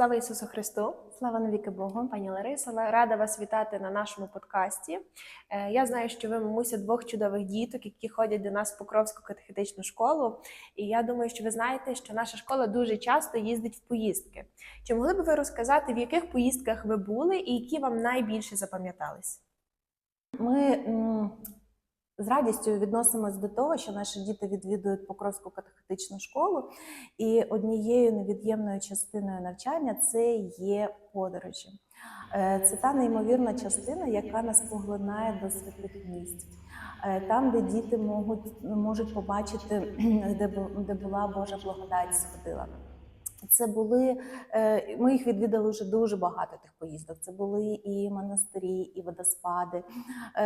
Слава Ісусу Христу! Слава навіки Богу. Пані Лариса, рада вас вітати на нашому подкасті. Е, Я знаю, що ви мамуся двох чудових діток, які ходять до нас в Покровську катехетичну школу. І я думаю, що ви знаєте, що наша школа дуже часто їздить в поїздки. Чи могли б ви розказати, в яких поїздках ви були і які вам найбільше запам'ятались? Ми з радістю відносимось до того, що наші діти відвідують Покровську катехетичну школу, і однією невід'ємною частиною навчання це є подорожі. Е, Це та неймовірна частина, яка нас поглинає до святих місць. Е, Там, де діти можуть, можуть побачити, де, де була Божа благодать сходила. Це були е, ми їх відвідали вже дуже багато тих поїздок. Це були і монастирі, і водоспади.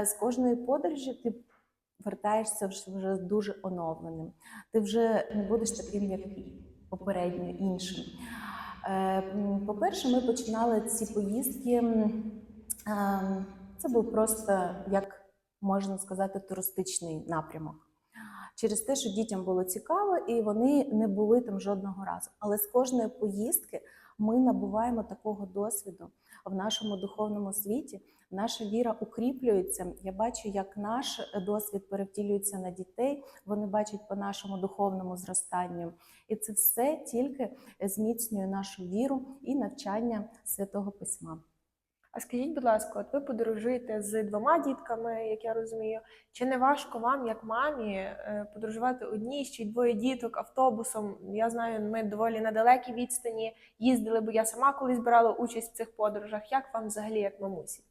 З кожної подорожі ти вертаєшся вже дуже оновленим. Ти вже не будеш таким, як попередньо іншим. Е, По-перше, ми починали ці поїздки. ем, Це був просто, як можна сказати, туристичний напрямок. Через те, що дітям було цікаво, і вони не були там жодного разу. Але з кожної поїздки ми набуваємо такого досвіду в нашому духовному світі. Наша віра укріплюється. Я бачу, як наш досвід перевтілюється на дітей. Вони бачать по нашому духовному зростанню, і це все тільки зміцнює нашу віру і навчання святого письма. А скажіть, будь ласка, от ви подорожуєте з двома дітками, як я розумію. Чи не важко вам, як мамі, е, подорожувати одній ще й двоє діток автобусом? Я знаю, ми доволі на далекій відстані їздили, бо я сама колись брала участь в цих подорожах. Як вам взагалі, як мамусі?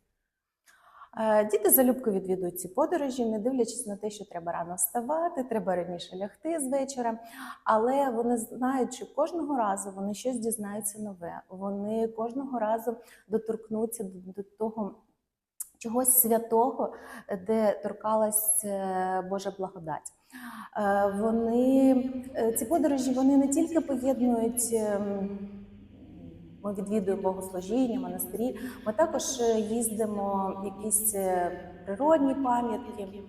Е, Діти залюбки відвідують ці подорожі, не дивлячись на те, що треба рано вставати, треба раніше лягти з вечора. Але вони знають, що кожного разу вони щось дізнаються нове. Вони кожного разу доторкнуться до, того чогось святого, де торкалась е, Божа благодать. Е, Вони ці подорожі вони не тільки поєднують. Ми відвідуємо богослужіння, монастирі. Ми також е, їздимо в якісь е, природні пам'ятки,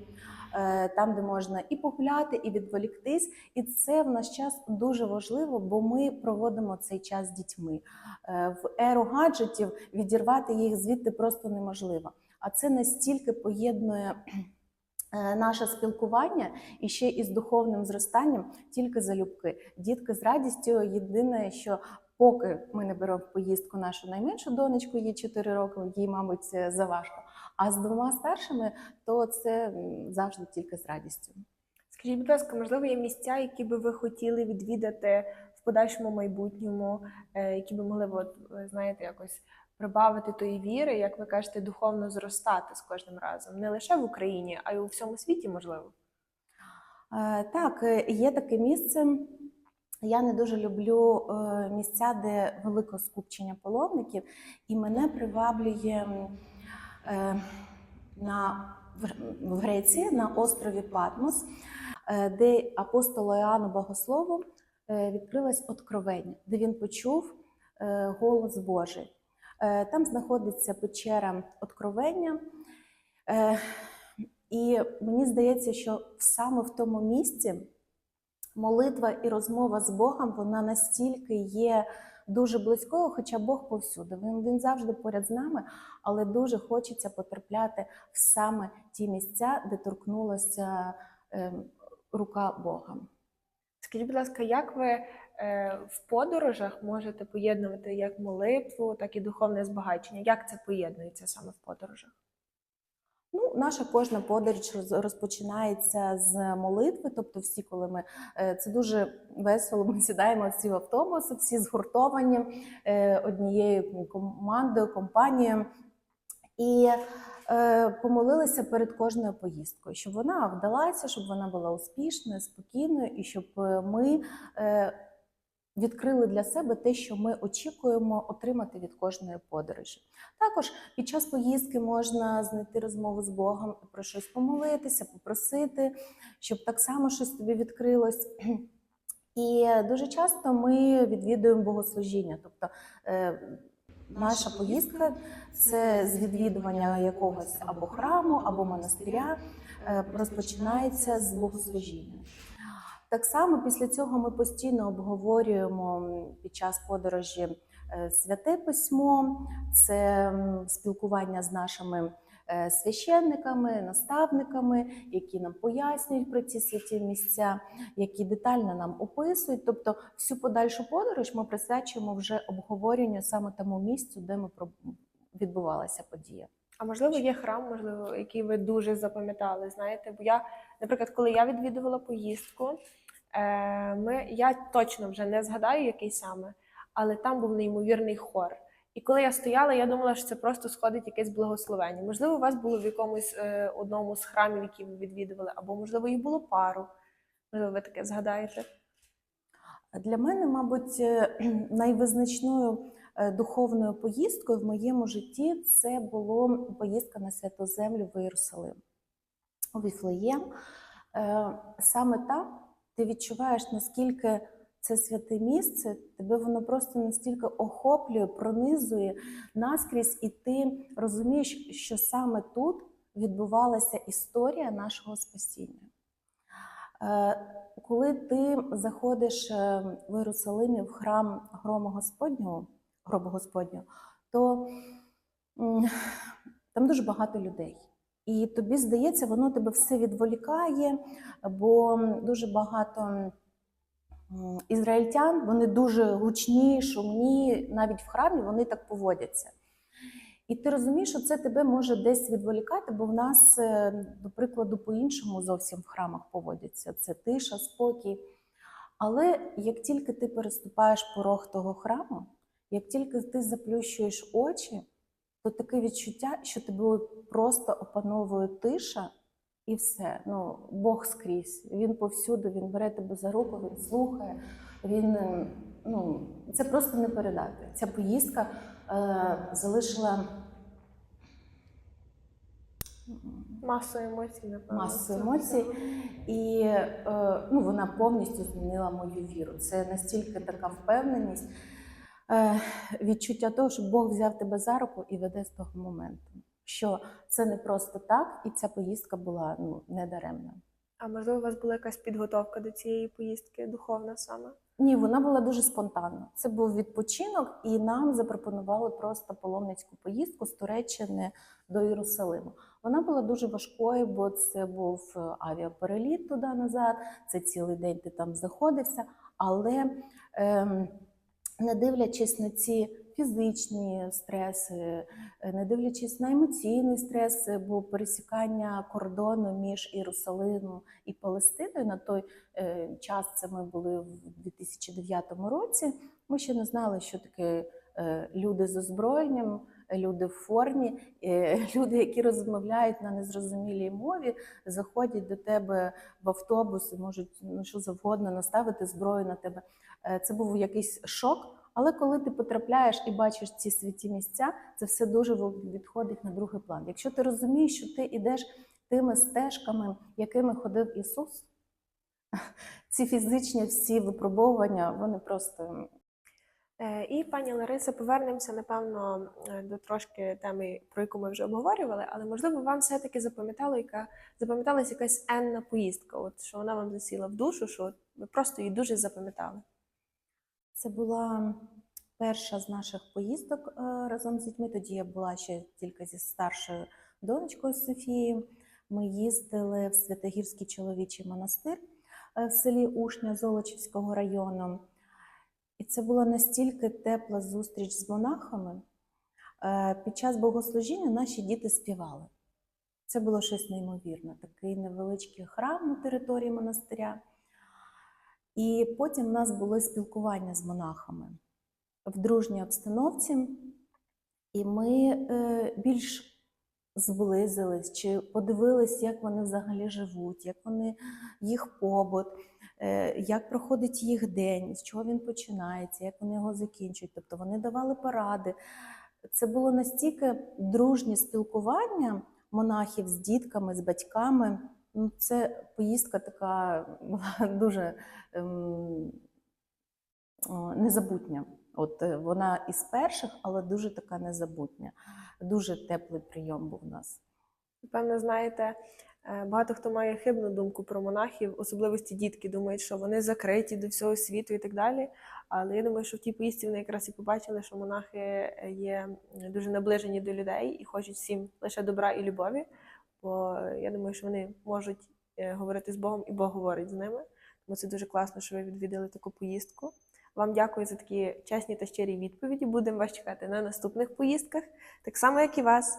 е, там, де можна і погуляти, і відволіктись. І це в наш час дуже важливо, бо ми проводимо цей час з дітьми. В еру гаджетів відірвати їх звідти просто неможливо. А це настільки поєднує. Наше спілкування і ще із духовним зростанням тільки залюбки. Дітки з радістю. Єдине, що поки ми не беремо в поїздку нашу найменшу донечку, їй 4 роки, їй, мабуть, це заважко. А з двома старшими, то це завжди тільки з радістю. Скажіть, будь ласка, можливо, є місця, які би ви хотіли відвідати в подальшому майбутньому, е, які би могли, от, знаєте, якось прибавити тої віри, як ви кажете, духовно зростати з кожним разом, не лише в Україні, а й у всьому світі, можливо. Е, Так, е, є таке місце. Я не дуже люблю е, місця, де велике скупчення паломників, і мене приваблює е, на, в- Греції на острові Патмос, е, де апостолу Іоанну Богослову відкрилось откровення, де він почув голос Божий. Там знаходиться печера откровення. І мені здається, що саме в тому місці молитва і розмова з Богом вона настільки є дуже близькою, хоча Бог повсюди. Він, він завжди поряд з нами, але дуже хочеться потрапляти в саме ті місця, де торкнулася е, рука Бога. Скажіть, будь ласка, як ви е, в подорожах можете поєднувати як молитву, так і духовне збагачення? Як це поєднується саме в подорожах? Ну, наша кожна подорож роз- розпочинається з молитви. Тобто, всі, коли ми е, це дуже весело, ми сідаємо всі в автобус, всі згуртовані е, однією командою, компанією. І е, помолилися перед кожною поїздкою, щоб вона вдалася, щоб вона була успішною, спокійною, і щоб ми відкрили для себе те, що ми очікуємо отримати від кожної подорожі. Також під час поїздки можна знайти розмову з Богом, про щось помолитися, попросити, щоб так само щось тобі відкрилось. І дуже часто ми відвідуємо богослужіння. Тобто е, наша поїздка це з відвідування якогось або храму, або монастиря, е, розпочинається з богослужіння. Так само після цього ми постійно обговорюємо під час подорожі е, святе письмо, це спілкування з нашими е, священниками, наставниками, які нам пояснюють про ці святі місця, які детально нам описують. Тобто, всю подальшу подорож ми присвячуємо вже обговоренню саме тому місцю, де ми відбувалася подія. А можливо, є храм, можливо, який ви дуже запам'ятали. Знаєте, бо я, наприклад, коли я відвідувала поїздку, ми, я точно вже не згадаю, який саме, але там був неймовірний хор. І коли я стояла, я думала, що це просто сходить якесь благословення. Можливо, у вас було в якомусь е, одному з храмів, які ви відвідували, або можливо їх було пару. Можливо, ви таке згадаєте. Для мене, мабуть, е, найвизначною е, духовною поїздкою в моєму житті це була поїздка на Святу Землю в Єрусалим у Віфлеєм. Е, Саме там ти відчуваєш, наскільки це святе місце, тебе воно просто настільки охоплює, пронизує наскрізь, і ти розумієш, що саме тут відбувалася історія нашого спасіння. Е, Коли ти заходиш е, в Єрусалимі в храм грому Господнього, гробу Господнього, то там дуже багато людей. І тобі здається, воно тебе все відволікає, бо дуже багато ізраїльтян, вони дуже гучні, шумні, навіть в храмі вони так поводяться. І ти розумієш, що це тебе може десь відволікати, бо в нас, е, до прикладу, по-іншому зовсім в храмах поводяться. Це тиша, спокій. Але як тільки ти переступаєш порог того храму, як тільки ти заплющуєш очі, то таке відчуття, що тебе просто опановує тиша і все. Ну, Бог скрізь. Він повсюди, він бере тебе за руку, він слухає. Він, е, ну, це просто не передати. Ця поїздка е, залишила Масу емоцій, напевно. масу емоцій, і е, ну, вона повністю змінила мою віру. Це настільки така впевненість, відчуття того, що Бог взяв тебе за руку і веде з того моменту. Що це не просто так, і ця поїздка була ну, недаремна. А можливо, у вас була якась підготовка до цієї поїздки, духовна саме? Ні, вона була дуже спонтанна. Це був відпочинок, і нам запропонували просто паломницьку поїздку з Туреччини до Єрусалиму. Вона була дуже важкою, бо це був е, авіапереліт туди назад. Це цілий день ти там знаходився. Але ем, не дивлячись на ці фізичні стреси, е, не дивлячись на емоційний стрес, бо пересікання кордону між Єрусалимом і Палестиною на той е, час це ми були в 2009 році. Ми ще не знали, що таке люди з озброєнням, люди в формі, е, люди, які розмовляють на незрозумілій мові, заходять до тебе в автобус і можуть ну, що завгодно наставити зброю на тебе. Е, Це був якийсь шок. Але коли ти потрапляєш і бачиш ці святі місця, це все дуже відходить на другий план. Якщо ти розумієш, що ти йдеш тими стежками, якими ходив Ісус, ці фізичні всі випробовування, вони просто Е, І пані Лариса, повернемося, напевно, е, до трошки теми, про яку ми вже обговорювали, але можливо вам все-таки запам'ятало, яка запам'яталась якась енна поїздка, от що вона вам засіла в душу, що ви просто її дуже запам'ятали. Це була перша з наших поїздок е, разом з дітьми. Тоді я була ще тільки зі старшою донечкою Софією. Ми їздили в Святогірський чоловічий монастир е, в селі Ушня Золочівського району. І це була настільки тепла зустріч з монахами. Е, Під час богослужіння наші діти співали. Це було щось неймовірне, такий невеличкий храм на території монастиря. І потім в нас було спілкування з монахами в дружній обстановці, і ми е, більш зблизились чи подивились, як вони взагалі живуть, як вони їх побут, як проходить їх день, з чого він починається, як вони його закінчують. Тобто вони давали поради. Це було настільки дружнє спілкування монахів з дітками, з батьками. Ну, це поїздка така була дуже ем, незабутня. От е, вона із перших, але дуже така незабутня. Дуже теплий прийом був у нас. Напевно, знаєте, Е, Багато хто має хибну думку про монахів, особливості дітки думають, що вони закриті до всього світу і так далі. Але я думаю, що в тій поїздці вони якраз і побачили, що монахи е, є дуже наближені до людей і хочуть всім лише добра і любові. Бо е, я думаю, що вони можуть е, говорити з Богом, і Бог говорить з ними. Тому це дуже класно, що ви відвідали таку поїздку. Вам дякую за такі чесні та щирі відповіді. Будемо вас чекати на наступних поїздках, так само, як і вас.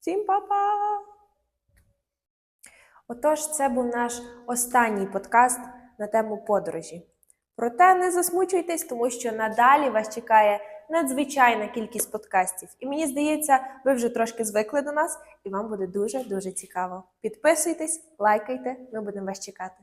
Всім па-па! Отож, це був наш останній подкаст на тему подорожі. Проте не засмучуйтесь, тому що надалі вас чекає надзвичайна кількість подкастів. І мені здається, ви вже трошки звикли до нас, і вам буде дуже дуже цікаво. Підписуйтесь, лайкайте, ми будемо вас чекати.